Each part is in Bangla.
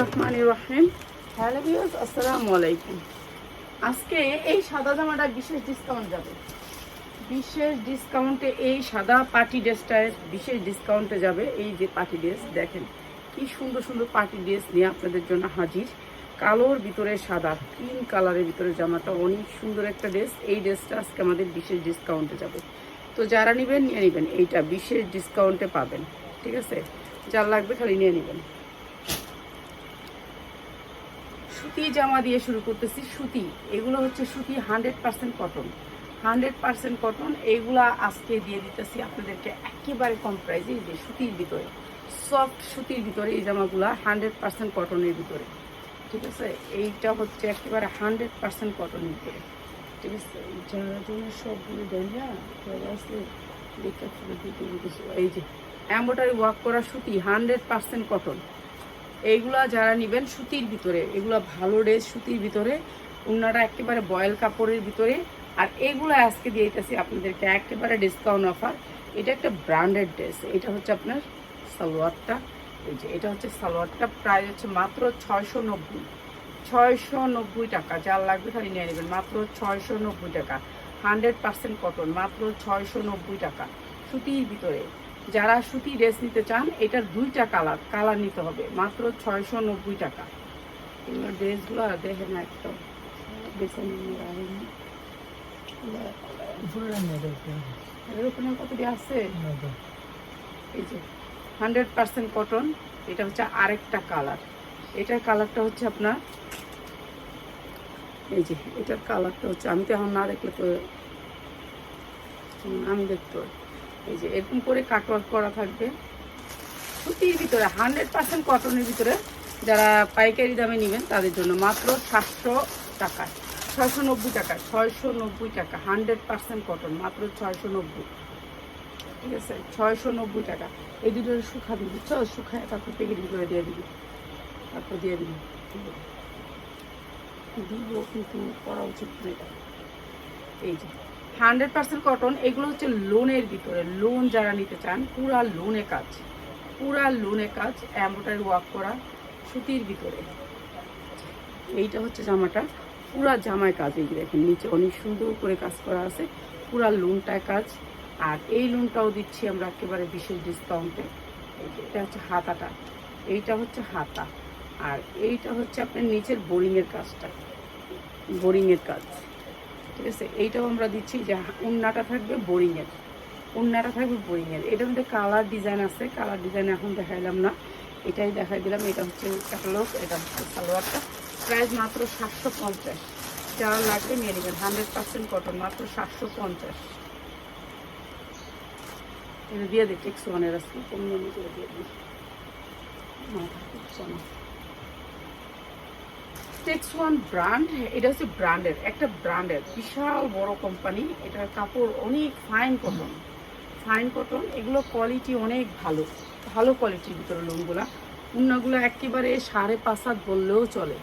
রহমানির রহিম। হ্যালো ভিউয়ার্স, আসসালামু আলাইকুম। আজকে এই সাদা জামাটা বিশেষ ডিসকাউন্ট যাবে। বিশেষ ডিসকাউন্টে এই সাদা পার্টি ড্রেসটায় বিশেষ ডিসকাউন্টে যাবে। এই যে পার্টি ড্রেস, দেখেন কি সুন্দর সুন্দর পার্টি ড্রেস নিয়ে আপনাদের জন্য হাজির। কালোর ভিতরে সাদা ক্রিম কালারের ভিতরে জামাটা অনেক সুন্দর একটা ড্রেস। এই ড্রেসটা আজকে আমাদের বিশেষ ডিসকাউন্টে যাবে। তো যারা নেবেন, নিয়ে নেবেন। এইটা বিশেষ ডিসকাউন্টে পাবেন। ঠিক আছে? যার লাগবে খালি নিয়ে নেবেন। সুতি জামা দিয়ে শুরু করতেছি, সুতি। এগুলো হচ্ছে সুতি hundred percent cotton. Hundred percent cotton এইগুলা আজকে দিয়ে দিতেছি আপনাদেরকে একেবারে কম প্রাইসে এই যে সুতির ভিতরে, সফট সুতির ভিতরে এই জামাগুলা হান্ড্রেড পার্সেন্ট কটনের ভিতরে। ঠিক আছে? এইটা হচ্ছে একেবারে হান্ড্রেড পার্সেন্ট কটনের ভিতরে। ঠিক আছে? যারা জন্য সবগুলো দেন না যারা আছে দেখে ফেলে দিতে দিতেছি। এই যে এম্বোটারি ওয়ার্ক করা সুতি, হান্ড্রেড পার্সেন্ট কটন। এইগুলা যারা নেবেন সুতির ভিতরে, এগুলো ভালো ড্রেস সুতির ভিতরে অন্যরা একেবারে বয়েল কাপড়ের ভিতরে। আর এগুলো আজকে দিয়ে দিতেছি আপনাদেরকে, একেবারে ডিসকাউন্ট অফার এটা একটা ব্র্যান্ডেড ড্রেস এটা হচ্ছে আপনার সালোয়ারটা। এই যে, এটা হচ্ছে সালোয়ারটা প্রায় হচ্ছে মাত্র ছয়শো নব্বই। ছয়শো নব্বই টাকা, যার লাগবে খালি নিয়ে নেবেন, মাত্র ছয়শো নব্বই টাকা। হান্ড্রেড পার্সেন্ট কটন, মাত্র ছয়শো নব্বই টাকা। সুতির ভিতরে যারা সুতি ড্রেস নিতে চান, এটার দুইটা কালার কালার নিতে হবে, মাত্র ছয়শো নব্বই টাকা। এগুলো ড্রেসগুলো দেখে না একদম বেছে নিয়ে এর ওখানে কত আছে? এই যে, হান্ড্রেড পার্সেন্ট কটন, এটা হচ্ছে আরেকটা কালার। এটার কালারটা হচ্ছে আপনার, এই যে, এটার কালারটা হচ্ছে, আমি তো এখন না দেখলে তো, আমি দেখতে। এই যে এরকম করে কাটওয়ার্ক করা থাকবে। সুতির ভিতরে হান্ড্রেড পার্সেন্ট কটনের ভিতরে যারা পাইকারি দামে নেবেন, তাদের জন্য মাত্র সাতশো টাকা। ছয়শো নব্বই টাকা, ছয়শো নব্বই টাকা হান্ড্রেড পার্সেন্ট কটন মাত্র ছয়শো নব্বই। ঠিক আছে? ছয়শো নব্বই টাকা। এই দুটো শুকাবি, বুঝছ? শুকায়, তারপর প্যাকেটিং করে দিয়ে দিবি। তারপর দিয়ে দিবি। দিব, কিন্তু করা উচিত এই যে। হান্ড্রেড পার্সেন্ট কটন, এগুলো হচ্ছে লোনের ভিতরে। লোন যারা নিতে চান, পুরা লোনে কাজ। পুরা লোনে কাজ, এম্ব্রয়ডারি ওয়ার্ক করা, সুতির ভিতরে। এইটা হচ্ছে জামাটা। পুরা জামায় কাজ এই দেখেন, নিচে অনেক সুন্দর করে কাজ করা আছে। পুরা লোনটায় কাজ। আর এই লোনটাও দিচ্ছি আমরা একেবারে বিশেষ ডিসকাউন্টে এটা হচ্ছে হাতাটা। এইটা হচ্ছে হাতা। আর এইটা হচ্ছে আপনার নিচের বোরিংয়ের কাজটা। বোরিংয়ের কাজ। ঠিক আছে এইটাও আমরা দিচ্ছি যে উন্নাটা থাকবে বোরিংয়ের। উন্নাটা থাকবে বোরিংয়ের। এটার মধ্যে কালার ডিজাইন আছে, কালার ডিজাইন এখন দেখাইলাম না। এটাই দেখাই দিলাম, এটা হচ্ছে ক্যাটালগ এটা হচ্ছে সালোয়ারটা। প্রাইস মাত্র সাতশো পঞ্চাশ। যারা লাগবে নিয়ে নেবেন, হান্ড্রেড পার্সেন্ট কটন মাত্র সাতশো পঞ্চাশ। দিয়ে দিই টেক্স ওয়ানের আসলে করে দিয়ে দিই। মাথা না টেক্স ওয়ান ব্র্যান্ড এটা হচ্ছে ব্র্যান্ডের একটা ব্র্যান্ডের বিশাল বড় কোম্পানি এটার কাপড় অনেক ফাইন কটন ফাইন কটন এগুলো কোয়ালিটি অনেক ভালো ভালো কোয়ালিটির ভিতরে লোনগুলা উন্নাগুলো একেবারে সাড়ে পাঁচ হাত বললেও চলে,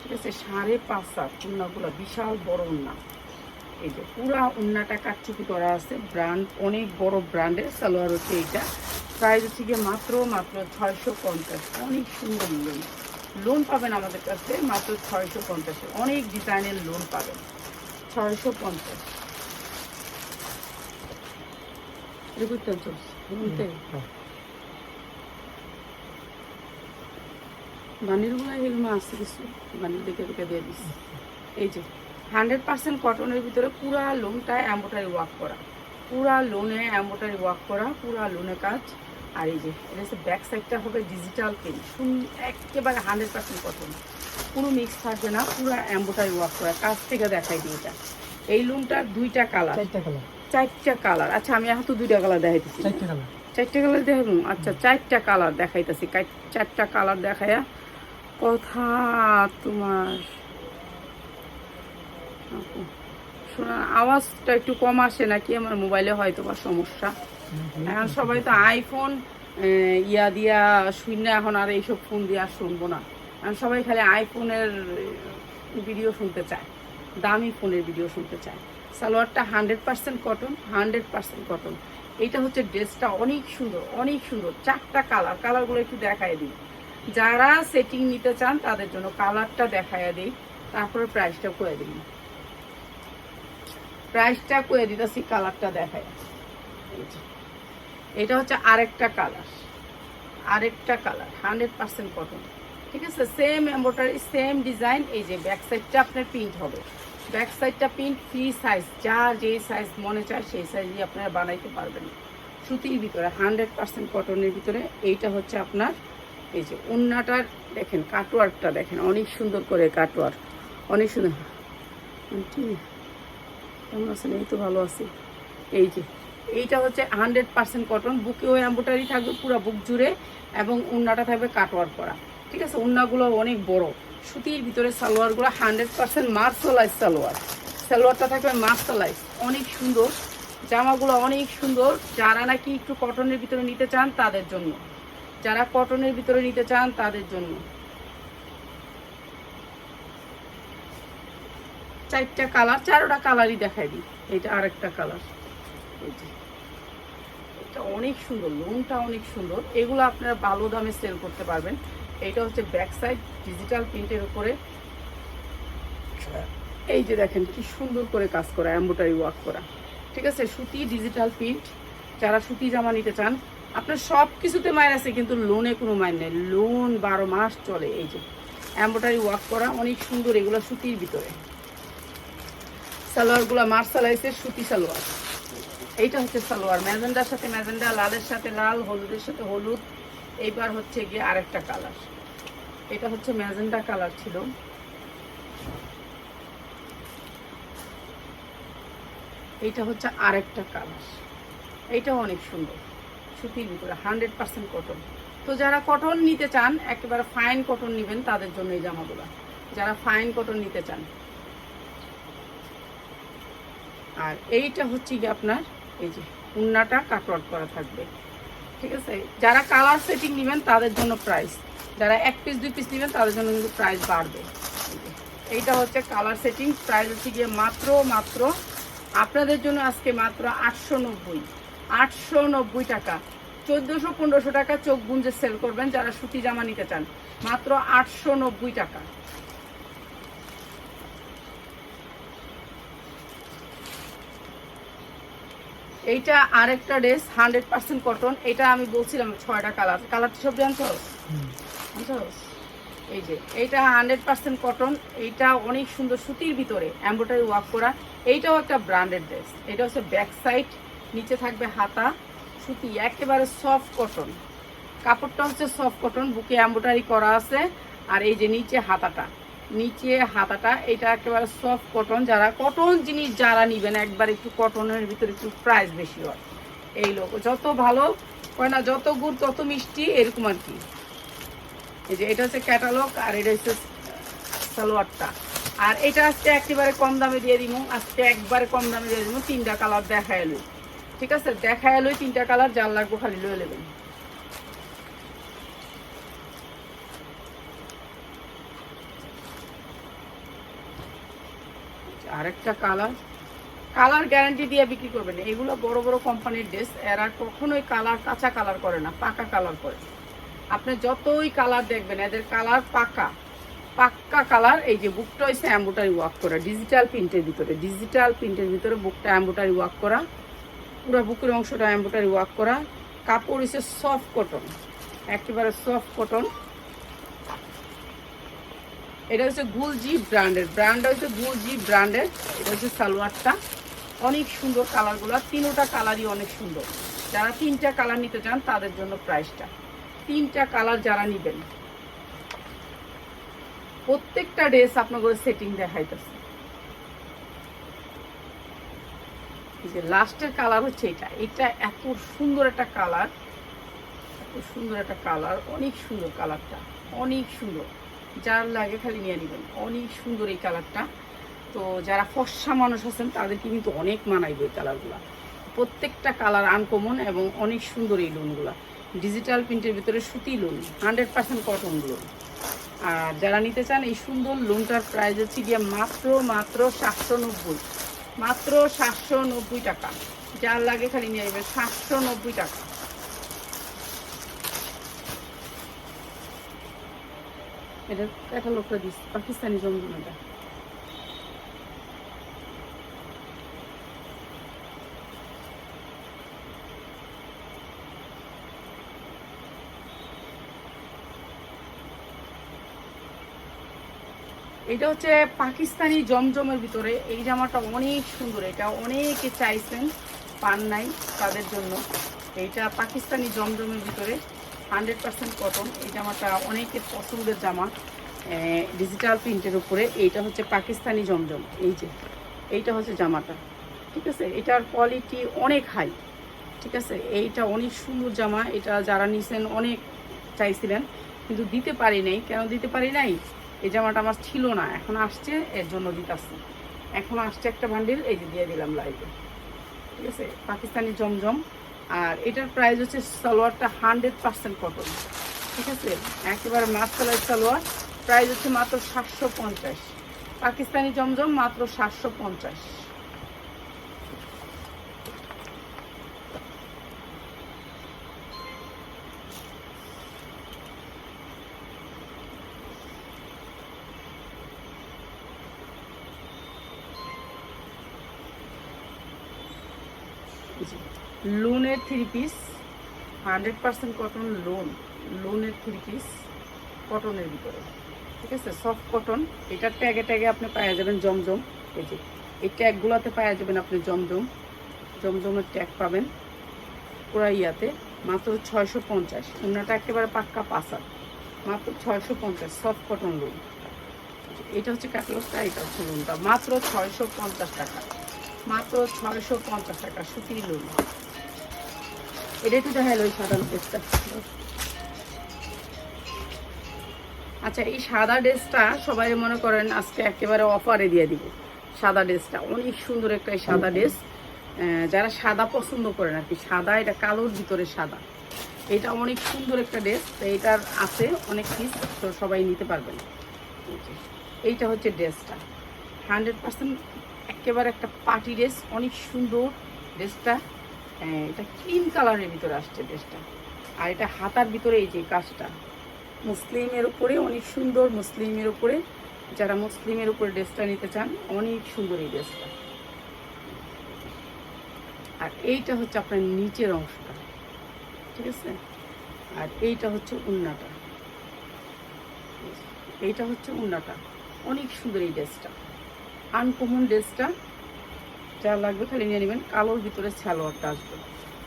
ঠিক আছে? সাড়ে পাঁচ হাত উন্নাগুলো বিশাল বড় উন্না এই যে পুরা উন্নাটা কাটচুপি করা আছে ব্র্যান্ড অনেক বড় ব্র্যান্ডের সালোয়ার হচ্ছে এইটা প্রাইস হচ্ছে গিয়ে মাত্র মাত্র ছয়শো পঞ্চাশ, অনেক সুন্দর লোন লোন পাবেন আমাদের কাছে মাত্র ছয়শো পঞ্চাশে। অনেক ডিজাইনের লোন পাবেন। ছয়শো পঞ্চাশ। দেখে দিয়ে এই যে হান্ড্রেড পার্সেন্ট কটনের ভিতরে পুরা লোনটা ওয়ার্ক করা। পুরা লোনে অ্যাম্বোটারি ওয়ার্ক করা, পুরা লোনে কাজ আর এই যে এটা হচ্ছে ব্যাক সাইডটা হবে ডিজিটাল পেন শুন একেবারে হান্ড্রেড পার্সেন্ট কটন কোনো মিক্স থাকবে না পুরো অ্যাম্বোটারি ওয়ার্ক করা। কাছ থেকে দেখাই দিই এটা। এই লোনটার দুইটা কালার চারটা কালার চারটা কালার আচ্ছা আমি এখন তো দুইটা কালার দেখাইতেছি। চারটা কালার চারটা কালার দেখাবো? আচ্ছা চারটা কালার দেখাইতেছি। চারটা কালার দেখায়া কথা তোমার শোনা আওয়াজটা একটু কম আসে নাকি? আমার মোবাইলে হয়তো বা সমস্যা। এখন সবাই তো আইফোন ইয়া দিয়া শূন্য এখন আর এইসব ফোন দিয়ে আর শুনব না। এখন সবাই খালি আইফোনের ভিডিও শুনতে চায়, দামি ফোনের ভিডিও শুনতে চায়। সালোয়ারটা hundred percent cotton hundred percent cotton এইটা হচ্ছে ড্রেসটা অনেক সুন্দর অনেক সুন্দর, চারটা কালার কালারগুলো একটু দেখায় দিই। যারা সেটিং নিতে চান, তাদের জন্য কালারটা দেখাইয়া দিই, তারপরে প্রাইসটা করে দিই। প্রাইসটা করে দিতেছি কালারটা দেখায়। এটা হচ্ছে আরেকটা কালার আরেকটা কালার হান্ড্রেড পার্সেন্ট কটন ঠিক আছে? সেম এম্বোটারি সেম ডিজাইন এই যে ব্যাক সাইডটা আপনার প্রিন্ট হবে। ব্যাক সাইডটা প্রিন্ট ফ্রি সাইজ যা যে সাইজ মনে চায় সেই সাইজই আপনারা বানাইতে পারবেন। সুতির ভিতরে হান্ড্রেড পার্সেন্ট কটনের ভিতরে এইটা হচ্ছে আপনার, এই যে উন্নাটার দেখেন কাটওয়ার্কটা দেখেন, অনেক সুন্দর করে কাটওয়ার্ক অনেক সুন্দর। কেমন আছেন? এই তো ভালো আছি। এই যে এইটা হচ্ছে হান্ড্রেড পার্সেন্ট কটন বুকেও এম্বোটারি থাকবে পুরো বুক জুড়ে এবং উন্নাটা থাকবে কাটওয়ার্ক করা। ঠিক আছে? উন্নাগুলো অনেক বড়। সুতির ভিতরে সালোয়ারগুলো হান্ড্রেড পার্সেন্ট মার্সোলাইজ সালোয়ার। সালোয়ারটা থাকবে মার্সোলাইজ অনেক সুন্দর। জামাগুলো অনেক সুন্দর। যারা নাকি একটু কটনের ভিতরে নিতে চান, তাদের জন্য। যারা কটনের ভিতরে নিতে চান, তাদের জন্য। চারটা কালার চারোটা কালারই দেখাই দিই। এটা আরেকটা কালার এটা অনেক সুন্দর লোনটা অনেক সুন্দর। এগুলো আপনারা ভালো দামে সেল করতে পারবেন। এটা হচ্ছে ব্যাক সাইড ডিজিটাল প্রিন্টের উপরে। এই যে দেখেন, কি সুন্দর করে কাজ করা এম্বোটারি ওয়ার্ক করা। ঠিক আছে? সুতি ডিজিটাল প্রিন্ট যারা সুতি জামা নিতে চান, আপনার সব কিছুতে মাইন আছে, কিন্তু লোনে কোনো মাইন নেই। লোন বারো মাস চলে, এই যে। এম্বোটারি ওয়ার্ক করা, অনেক সুন্দর, এগুলো সুতির ভিতরে। সালোয়ারগুলো মার্শালাইসের সুতি সালোয়ার। এইটা হচ্ছে সালোয়ার, ম্যাজেন্ডার সাথে ম্যাজেন্ডা, লালের সাথে লাল, হলুদের সাথে হলুদ। এইবার হচ্ছে গিয়ে আরেকটা কালার। এটা হচ্ছে ম্যাজেন্ডা কালার ছিল। এইটা হচ্ছে আরেকটা কালার। এইটাও অনেক সুন্দর। সুতির ভিতরে হান্ড্রেড পার্সেন্ট কটন। তো যারা কটন নিতে চান, একেবারে ফাইন কটন নেবেন তাদের জন্য এই জামাগুলো। যারা ফাইন কটন নিতে চান। আর এইটা হচ্ছে কি আপনার এই যে উন্নাটা কাটওয়ার্ক করা থাকবে। ঠিক আছে? যারা কালার সেটিং নেবেন, তাদের জন্য প্রাইস যারা এক পিস দুই পিস নেবেন, তাদের জন্য কিন্তু প্রাইস বাড়বে। এইটা হচ্ছে কালার সেটিং প্রাইস হচ্ছে গিয়ে মাত্র মাত্র আপনাদের জন্য আজকে মাত্র আটশো নব্বই। আটশো নব্বই টাকা। চোদ্দোশো, পনেরোশো টাকা চোখ গুঞ্জে সেল করবেন যারা সুতি জামা নিতে চান। মাত্র আটশো নব্বই টাকা। এইটা আরেকটা ড্রেস হান্ড্রেড পার্সেন্ট কটন এটা আমি বলছিলাম ছয়টা কালার কালারটা সব জানতো জানতো এই যে, এইটা হান্ড্রেড পার্সেন্ট কটন এইটা অনেক সুন্দর সুতির ভিতরে এম্ব্রয়ডারি ওয়ার্ক করা। এইটাও একটা ব্র্যান্ডেড ড্রেস এটা হচ্ছে ব্যাক সাইড নিচে থাকবে হাতা, সুতি, একেবারে সফট কটন কাপড়টা হচ্ছে সফট কটন বুকে এম্ব্রয়ডারি করা আছে। আর এই যে নিচে হাতাটা। নিচে হাতাটা, এটা একেবারে সফট কটন যারা কটন জিনিস যারা নিবেন, একবার একটু কটনের ভিতরে একটু প্রাইস বেশি হয়। এই লোক, যত ভালো কয় না, যত গুড়, তত মিষ্টি, এরকম আর কি। এই যে, এটা হচ্ছে ক্যাটালগ আর এটা হচ্ছে সালোয়ারটা। আর এটা আজকে একেবারে কম দামে দিয়ে দিব আজকে একবারে কম দামে দিয়ে দিব তিনটা কালার দেখা এলো ঠিক আছে? দেখা এলো তিনটা কালার যার লাগবে খালি লয়ে নেবেন। আরেকটা কালার কালার গ্যারান্টি দিয়ে বিক্রি করবেন। এগুলো বড় বড় কোম্পানির ড্রেস এরা কখনোই কালার কাঁচা কালার করে না, পাকা কালার করে। আপনি যতই কালার দেখবেন, এদের কালার পাকা। পাক্কা কালার এই যে বুকটা হচ্ছে অ্যাম্বোটারি ওয়ার্ক করা ডিজিটাল প্রিন্টের ভিতরে। ডিজিটাল প্রিন্টের ভিতরে বুকটা অ্যাম্বোটারি ওয়ার্ক করা। পুরো বুকের অংশটা অ্যাম্বোটারি ওয়ার্ক করা। কাপড় হচ্ছে সফট কটন একেবারে সফট কটন এটা হচ্ছে গুলজি ব্র্যান্ডের। ব্র্যান্ড হচ্ছে গুলজি ব্র্যান্ডের। এটা হচ্ছে সালোয়ারটা। অনেক সুন্দর কালারগুলো। তিনোটা কালারই অনেক সুন্দর। যারা তিনটা কালার নিতে চান, তাদের জন্য প্রাইসটা। তিনটা কালার যারা নিবেন, প্রত্যেকটা ড্রেস আপনাদের সেটিং দেখাইতেছে। যে লাস্টের কালার হচ্ছে এটা। এটা এত সুন্দর একটা কালার। এত সুন্দর একটা কালার। অনেক সুন্দর কালারটা। অনেক সুন্দর। যার লাগে খালি নিয়ে নেবেন। অনেক সুন্দর এই কালারটা। তো যারা ফর্সা মানুষ আছেন, তাদেরকে কিন্তু অনেক মানাইবে এই কালারগুলো। প্রত্যেকটা কালার আনকমন এবং অনেক সুন্দর এই লোনগুলো ডিজিটাল প্রিন্টের ভিতরে সুতি lawn hundred percent cotton lawn আর যারা নিতে চান, এই সুন্দর লোনটার প্রাইস হচ্ছে গিয়ে মাত্র মাত্র সাতশো নব্বই। মাত্র সাতশো নব্বই টাকা। যার লাগে খালি নিয়ে আসবে সাতশো নব্বই টাকা। এটা ক্যাটালগটা দিস পাকিস্তানি জমজম এটা এটা হচ্ছে পাকিস্তানি জমজমের ভিতরে, এই জামাটা অনেক সুন্দর, এটা অনেকে চাইছেন পান নাই তাদের জন্য। এইটা পাকিস্তানি জমজমের ভিতরে। হান্ড্রেড পার্সেন্ট কটন এই জামাটা অনেকের পছন্দের জামা। ডিজিটাল প্রিন্টের উপরে। এইটা হচ্ছে পাকিস্তানি জমজম। এই যে, এইটা হচ্ছে জামাটা। ঠিক আছে? এটার কোয়ালিটি অনেক হাই ঠিক আছে? এইটা অনেক সুন্দর জামা। এটা যারা নিছেন অনেক চাইছিলেন, কিন্তু দিতে পারি নাই। কেন দিতে পারি নাই? এই জামাটা আমার ছিল না। এখন আসছে, এর জন্য দিতাছি। এখন আসছে একটা বান্ডিল এই যে দিয়ে দিলাম লাইভে ঠিক আছে? পাকিস্তানি জমজম। আর এটার প্রাইস হচ্ছে সালোয়ারটা হান্ড্রেড পার্সেন্ট কটন ঠিক আছে? একেবারে মাসালাই সালোয়ার প্রাইস হচ্ছে মাত্র সাতশো পঞ্চাশ। পাকিস্তানি জমজম মাত্র সাতশো পঞ্চাশ। লোনের three piece hundred percent cotton lawn লোনের থ্রি পিস কটনের ভিতরে। ঠিক আছে? সফট কটন এটার ট্যাগে ট্যাগে আপনি পাওয়া যাবেন জমজম। এই যে, এই ট্যাগগুলোতে পাওয়া যাবেন আপনি জমজম। জমজমের ট্যাগ পাবেন পুরা ইয়াতে। মাত্র ছয়শো পঞ্চাশ। অন্যটা একেবারে পাক্কা পাসার। মাত্র ছয়শো পঞ্চাশ সফট কটন লোন এটা হচ্ছে ক্যাটালগটা এটা হচ্ছে লোনটা মাত্র ছয়শো পঞ্চাশ টাকা। মাত্র ছয়শো পঞ্চাশ টাকা সুতির লোন এটা একটু দেখাইল ওই সাদা ড্রেসটা। আচ্ছা এই সাদা ড্রেসটা সবাই মনে করেন আজকে একেবারে অফারে দিয়ে দিব। সাদা ড্রেসটা, অনেক সুন্দর একটা সাদা ড্রেস। যারা সাদা পছন্দ করেন আর কি, সাদা, এটা কালোর ভিতরে সাদা। এটা অনেক সুন্দর একটা ড্রেস, তো এটার আছে অনেক পিস তো সবাই নিতে পারবেন। এই এইটা হচ্ছে ড্রেসটা। হান্ড্রেড পার্সেন্ট একেবারে একটা পার্টি ড্রেস, অনেক সুন্দর ড্রেসটা। হ্যাঁ, এটা ক্রিম কালারের ভিতরে আসছে ড্রেসটা আর এটা হাতার ভিতরে এই যে কাজটা। মুসলিমের উপরে অনেক সুন্দর মুসলিমের উপরে যারা মুসলিমের উপরে ড্রেসটা নিতে চান অনেক সুন্দর এই ড্রেসটা। আর এইটা হচ্ছে আপনার নিচের অংশটা ঠিক আছে? আর এইটা হচ্ছে উন্নাটা। এইটা হচ্ছে উন্নাটা। অনেক সুন্দর এই ড্রেসটা। আনকমন ড্রেসটা। যা লাগবে খালি নিয়ে নেবেন কালোর ভিতরে সালোয়ারটা আসবে।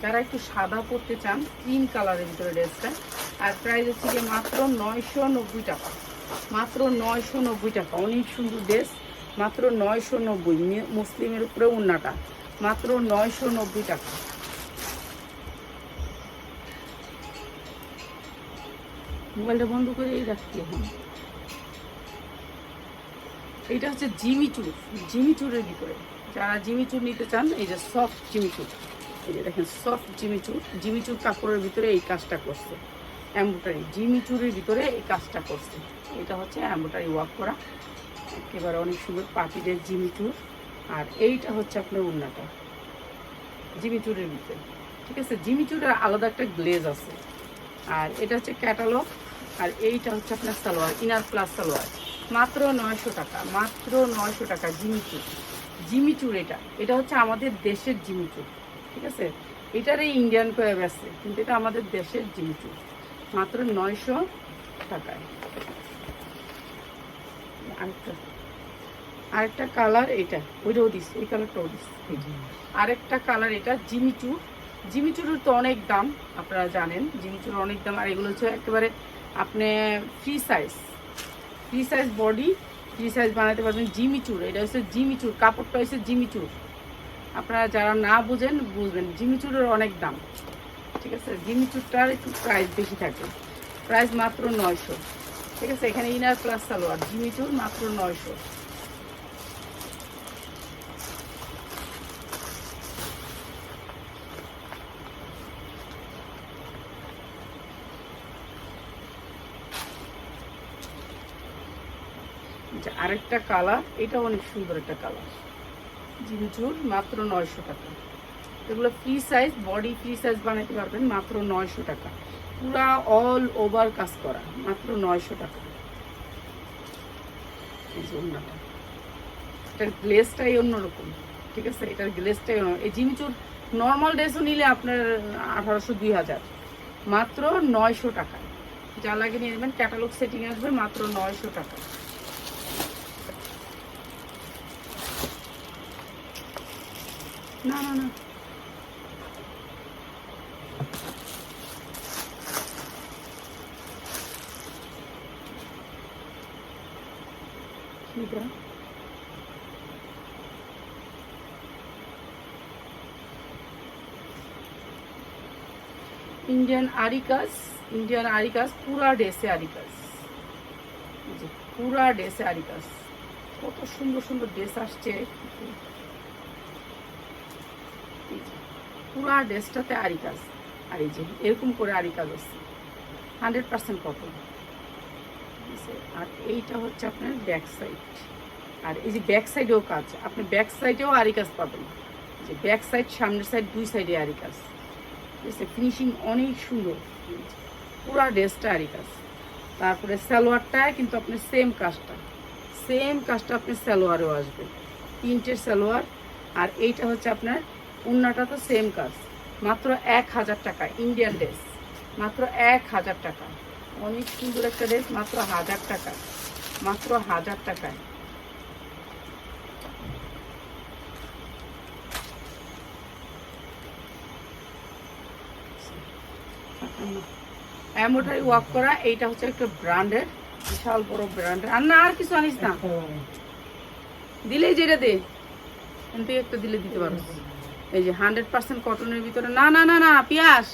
যারা একটু সাদা পরতে চান ক্রিম কালারের ভিতরে ড্রেসটা। আর প্রাইস হচ্ছে গিয়ে মাত্র নয়শো নব্বই টাকা। মাত্র নয়শো নব্বই টাকা। অনেক সুন্দর ড্রেস মাত্র নয়শো নব্বই। মুসলিমের উপরে উন্নাটা মাত্র নয়শো নব্বই টাকা। মোবাইলটা বন্ধ করে এই রাখছি এখন। এইটা হচ্ছে জিমিচুর জিমিচুরের ভিতরে। যারা জিমিচুর নিতে চান, এই যে সফট জিমিচুর এই যে দেখেন সফট জিমিচুর জিমিচুর কাপড়ের ভিতরে এই কাজটা করছে। অ্যাম্বোটারি জিমিচুরের ভিতরে এই কাজটা করছে। এটা হচ্ছে অ্যাম্বোটারি ওয়ার্ক করা, একেবারে অনেক সুন্দর পাটিদের জিমিচুর আর এইটা হচ্ছে আপনার উন্নাটা জিমিচুরের ভিতরে। ঠিক আছে? জিমিচুরের আলাদা একটা গ্লেজ আছে। আর এটা হচ্ছে ক্যাটালগ আর এইটা হচ্ছে আপনার সালোয়ার ইনার প্লাস সালোয়ার। মাত্র নয়শো টাকা, মাত্র নয়শো টাকা জিমিচুর জিমিচুর এটা। এটা হচ্ছে আমাদের দেশের জিমিচুর ঠিক আছে? এটার এই ইন্ডিয়ান করে বেসছে কিন্তু এটা আমাদের দেশের জিমিচুর মাত্র নয়শো টাকায়। আরেকটা আরেকটা কালার এটা, ওইটাও দিস ওই কালারটাও দিস। আরেকটা কালার এটা জিমিচুর জিমিচুরের তো অনেক দাম, আপনারা জানেন জিমিচুরের অনেক দাম। আর এগুলো হচ্ছে একেবারে, আপনি free size free size body free size বানাতে পারবেন জিমিচুর এটা হচ্ছে জিমিচুর কাপড়টা হচ্ছে জিমিচুর আপনারা যারা না বুঝেন, বুঝবেন। জিমিচুরের অনেক দাম। ঠিক আছে? জিমিচুরটার একটু প্রাইস বেশি থাকে। প্রাইস মাত্র নয়শো। ঠিক আছে? এখানে ইনার প্লাস সালোয়ার। জিমিচুর মাত্র নয়শো। আরেকটা কালার এটা অনেক সুন্দর একটা কালার। জিমচুর মাত্র নয়শো টাকা। এগুলো free size body free size বানাতে পারবেন মাত্র নয়শো টাকা। পুরা অল ওভার কাজ করা মাত্র নয়শো টাকা। এটার গ্লেসটাই অন্যরকম ঠিক আছে? এটার গ্লেসটাই অন্য এই জিমিচুর নর্মাল ড্রেসও নিলে আপনার আঠারোশো দুই হাজার। মাত্র নয়শো টাকা। যা লাগে নিয়ে নেবেন ক্যাটালগ সেটিং আসবে মাত্র নয়শো টাকা। না না না। ঠিক আছে ইন্ডিয়ান আরিকাস ইন্ডিয়ান আরিকাস পুরা ডেসে আরিকাস এই যে পুরা ডেসে আরিকাস কত সুন্দর সুন্দর ড্রেস আসছে এই যে, পুরা ড্রেসটাতে আরিকাস আর এই যে, এরকম করে আরিকাস আসছে হান্ড্রেড পার্সেন্ট কটন আর এইটা হচ্ছে আপনার ব্যাক সাইড আর এই যে ব্যাক সাইডেও কাজ। আপনি ব্যাক সাইডেও আরি কাজ পাবেন যে ব্যাক সাইড সামনের সাইড, দুই সাইডে আরি কাজ ঠিক আছে? ফিনিশিং অনেক সুন্দর। পুরা ড্রেসটা আরি কাজ তারপরে সালোয়ারটায় কিন্তু আপনার সেম কাজটা। সেম কাজটা আপনার সালোয়ারেও আসবে। তিনটের সালোয়ার। আর এইটা হচ্ছে আপনার উন্নাটা তো সেম কাজ। মাত্র এক হাজার টাকা ইন্ডিয়ান ড্রেস মাত্র এক হাজার টাকা। অনেক সুন্দর একটা ড্রেস মাত্র হাজার টাকা। মাত্র হাজার টাকায়। এমব্রয়ডারি ওয়াক করা এইটা হচ্ছে একটা ব্র্যান্ডের বিশাল বড় ব্র্যান্ডের আর না আর কিছু আনিস না। দিলেই যেটা দে। কিন্তু একটা দিলে দিতে পারো। এই যে হান্ড্রেড পার্সেন্ট কটনের ভিতরে, না না না না, পিয়াস।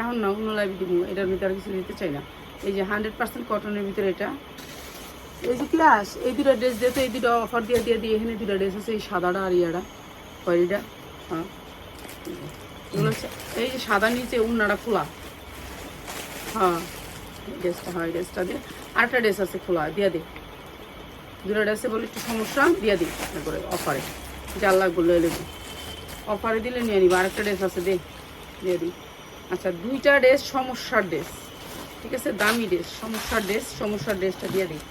এখন না, অন্য লাইভ দিব, এটার ভিতরে কিছু দিতে চাই না। এই যে হান্ড্রেড পার্সেন্ট কটনের ভিতরে এটা। এই যে ক্লাস এই দুটো ড্রেস দিয়ে তো এই দুটো অফার দিয়ে দিয়ে দিয়ে এখানে দুটো ড্রেস আছে, এই সাদাটা আর ইয়াটা কয়টা হ্যাঁ। এই যে সাদা নিচে, উন্নাটা খোলা। হ্যাঁ ড্রেসটা হয় ড্রেসটা দিয়ে। আরেকটা ড্রেস আছে খোলা, দিয়ে দিই দুটো ড্রেসে বলে একটু সমস্যা, দিয়ে দিই তারপরে অফারে লাগবে লয়ে নেব অফারে দিলে নিয়ে নিবো, আরেকটা ড্রেস আছে দে দিই আচ্ছা দুইটা ড্রেস, সমস্যার ড্রেস, ঠিক আছে? দামি ড্রেস, সমস্যার ড্রেস, সমস্যার ড্রেসটা দিয়ে দিই।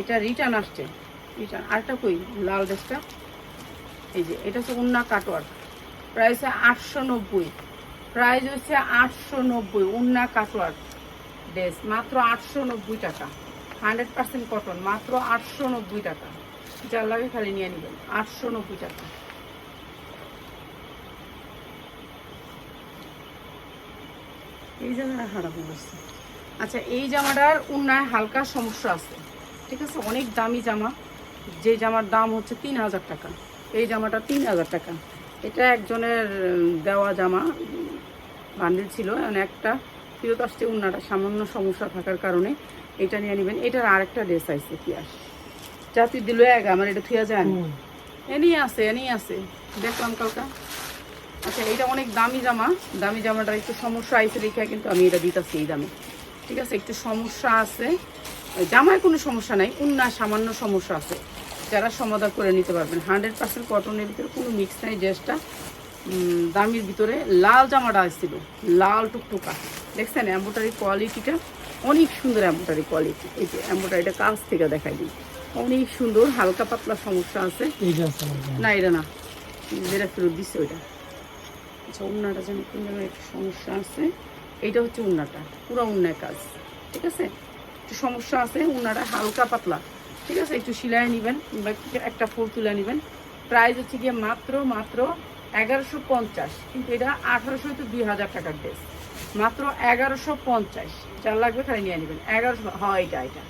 এটা রিটার্ন আসছে, রিটার্ন। আরেকটা কই? লাল ড্রেসটা। এই যে, এটা হচ্ছে উন্না কাটোয়ার প্রাইস হচ্ছে আটশো নব্বই। প্রাইস হচ্ছে আটশো নব্বই, উন্না কাটোয়ার ড্রেস। মাত্র আটশো নব্বই টাকা। হান্ড্রেড পার্সেন্ট কটন, মাত্র আটশো নব্বই টাকা। যার লাগে খালি নিয়ে নেবেন আটশো নব্বই টাকা। এই জায়গাটা খারাপ অবস্থা আচ্ছা এই জামাটার উন্নয় হালকা সমস্যা আছে। ঠিক আছে? অনেক দামি জামা। যে জামার দাম হচ্ছে তিন হাজার টাকা। এই জামাটা তিন হাজার টাকা। এটা একজনের দেওয়া জামা, বান্ডিল ছিল। মানে একটা ফেরত আসছে উন্নাটা। সামান্য সমস্যা থাকার কারণে এটা নিয়ে নেবেন। এটার আরেকটা ড্রেস আইছে কি আস তুই দিল এক আমার এটা থুয়া যায় এনেই আছে এনেই আছে। দেখলাম কালকা। আচ্ছা এটা অনেক দামি জামা। দামি জামাটার একটু সমস্যা আইসে দেখে কিন্তু আমি এটা দিতেছি এই দামে। ঠিক আছে একটু সমস্যা আছে। জামায় কোনো সমস্যা নাই উন্না সামান্য সমস্যা আছে। যারা সমাধান করে নিতে পারবেন। হান্ড্রেড পার্সেন্ট কটনের ভিতরে কোনো মিক্স নাই ড্রেসটা দামির ভিতরে লাল জামাটা আসছিল। লাল টুকটুকা। দেখছেন এম্বোটারি কোয়ালিটিটা অনেক সুন্দর এম্বোটারি কোয়ালিটি এই যে এম্বোটারিটা কাছ থেকে দেখাই দিই। অনেক সুন্দর হালকা পাতলা সমস্যা আছে। না এটা না। যেটা ফেরত দিচ্ছে ওইটা। আচ্ছা উন্নাটা যেন কোন একটু সমস্যা আছে। এইটা হচ্ছে উন্নাটা পুরো উন্নায় কাজ ঠিক আছে? একটু সমস্যা আছে উন্নাটা হালকা পাতলা ঠিক আছে? একটু সিলাই নেবেন কিংবা একটু একটা ফুল তুলে নেবেন। প্রাইস হচ্ছে গিয়ে মাত্র মাত্র এগারোশো পঞ্চাশ কিন্তু এটা আঠারোশো তো দুই হাজার টাকার ড্রেস মাত্র এগারোশো পঞ্চাশ যার লাগবে খালি নিয়ে নেবেন। এগারোশো হয় এটা এটা।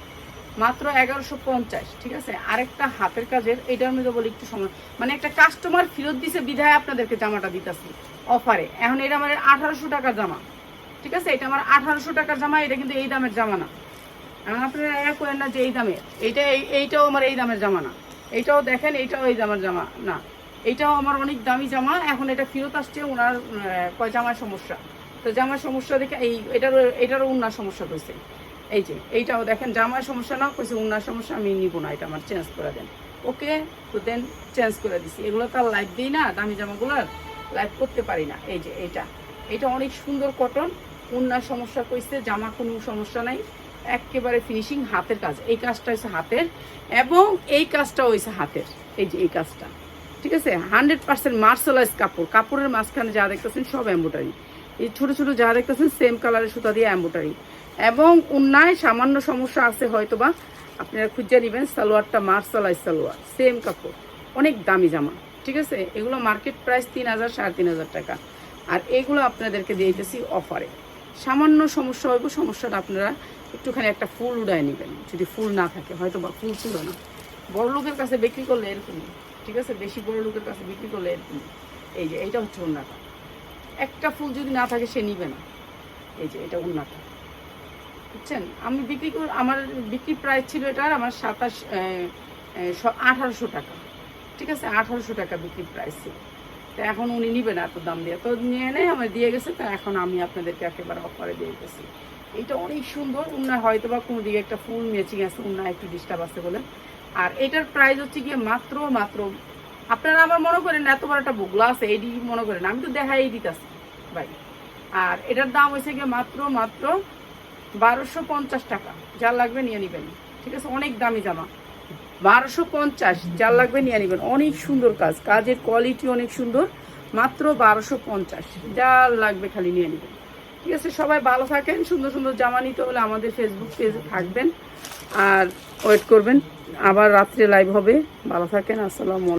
মাত্র এগারোশো পঞ্চাশ, ঠিক আছে? আরেকটা হাতের কাজের এটার মধ্যে বলি একটু সময়। মানে একটা কাস্টমার ফেরত দিছে, বিধায় আপনাদেরকে জামাটা দিতেছি অফারে এখন এটা আমার আঠারোশো টাকার জামা, ঠিক আছে? এটা আমার আঠারোশো টাকার জামা, এটা কিন্তু এই দামের জামা না। এখন আপনারা এক করেন না যে এই দামে এইটা এই- এইটাও আমার এই দামের জামা না। এইটাও দেখেন, এইটাও এই দামের জামা না। এইটাও আমার অনেক দামি জামা, এখন এটা ফেরত আসছে ওনার জামার সমস্যা? তো জামার সমস্যা দেখে এই, এটারও এটারও উন্নার সমস্যা হয়েছে। এই যে, এইটাও দেখেন জামার সমস্যা না, কইছে উনার সমস্যা, আমি নিব না, এটা আমার চেঞ্জ করে দেন। ওকে, তো দেন চেঞ্জ করে দিছি। এগুলো তো আর লাইভ দিই না, দামি জামাগুলোর লাইভ করতে পারি না। এই যে, এইটা। এটা অনেক সুন্দর কটন উন্নার সমস্যা কইছে, জামা কোনো সমস্যা নাই। একেবারে ফিনিশিং হাতের কাজ। এই কাজটা হচ্ছে হাতের এবং এই কাজটা হয়েছে হাতের। এই যে, এই কাজটা। ঠিক আছে? হান্ড্রেড পার্সেন্ট মার্শালাইজ কাপড়। কাপড়ের মাঝখানে যা দেখতেছেন সব এম্বোটারি এই ছোটো ছোটো যা দেখতেছেন সেম কালারের সুতা দিয়ে এম্বোটারি এবং উন্নায় সামান্য সমস্যা আছে হয়তো বা আপনারা খুঁজে নেবেন সালোয়ারটা মার্শালাইজ সালোয়ার সেম কাপড়, অনেক দামি জামা, ঠিক আছে? এগুলো মার্কেট প্রাইস তিন হাজার, সাড়ে তিন হাজার টাকা। আর এগুলো আপনাদেরকে দিয়ে দিতেছি অফারে সামান্য সমস্যা হইব, সমস্যাটা আপনারা একটুখানি একটা ফুল উড়ায় নেবেন, যদি ফুল না থাকে হয়তো বা ফুল ছিল না। বড় লোকের কাছে বিক্রি করলে এরকমই ঠিক আছে? বেশি বড় লোকের কাছে বিক্রি করলে এরকমই এই যে, এইটা হচ্ছে উন্নাটা। একটা ফুল যদি না থাকে, সে নিবে না। এই যে, এটা উন্নাটা। বুঝছেন? আমি বিক্রি কর, আমার বিক্রি প্রাইস ছিল এটার আমার সাতাশ আঠারোশো টাকা। ঠিক আছে? আঠারোশো টাকা বিক্রি প্রাইস ছিল। তো এখন উনি নিবে না এত দাম দিয়ে। তো নিয়ে নেয়, আমার দিয়ে গেছে, তো এখন আমি আপনাদেরকে একেবারে অফারে দিয়ে গেছি এটা অনেক সুন্দর। উনার হয়তো বা কোনো দিকে একটা ফুল ম্যাচিং আছে, উনার একটু ডিস্টার্ব আছে বলে। আর এটার প্রাইস হচ্ছে গিয়ে মাত্র মাত্র, আপনারা আমার মনে করেন এত বড় একটা বুগলা আছে এইটি মনে করেন। আমি তো দেখাই দিতেছি, ভাই। আর এটার দাম হয়েছে গিয়ে মাত্র মাত্র বারোশো পঞ্চাশ টাকা। যার লাগবে নিয়ে নেবেন। ঠিক আছে? অনেক দামি জামা। বারোশো পঞ্চাশ, যার লাগবে নিয়ে নেবেন। অনেক সুন্দর কাজ। কাজের কোয়ালিটি অনেক সুন্দর। মাত্র বারোশো পঞ্চাশ। যার লাগবে খালি নিয়ে নেবেন। ঠিক আছে? সবাই ভালো থাকেন। সুন্দর সুন্দর জামা নিতে হলে আমাদের ফেসবুক পেজে থাকবেন। আর ওয়েট করবেন। আবার রাত্রে লাইভ হবে। ভালো থাকেন। আসসালামু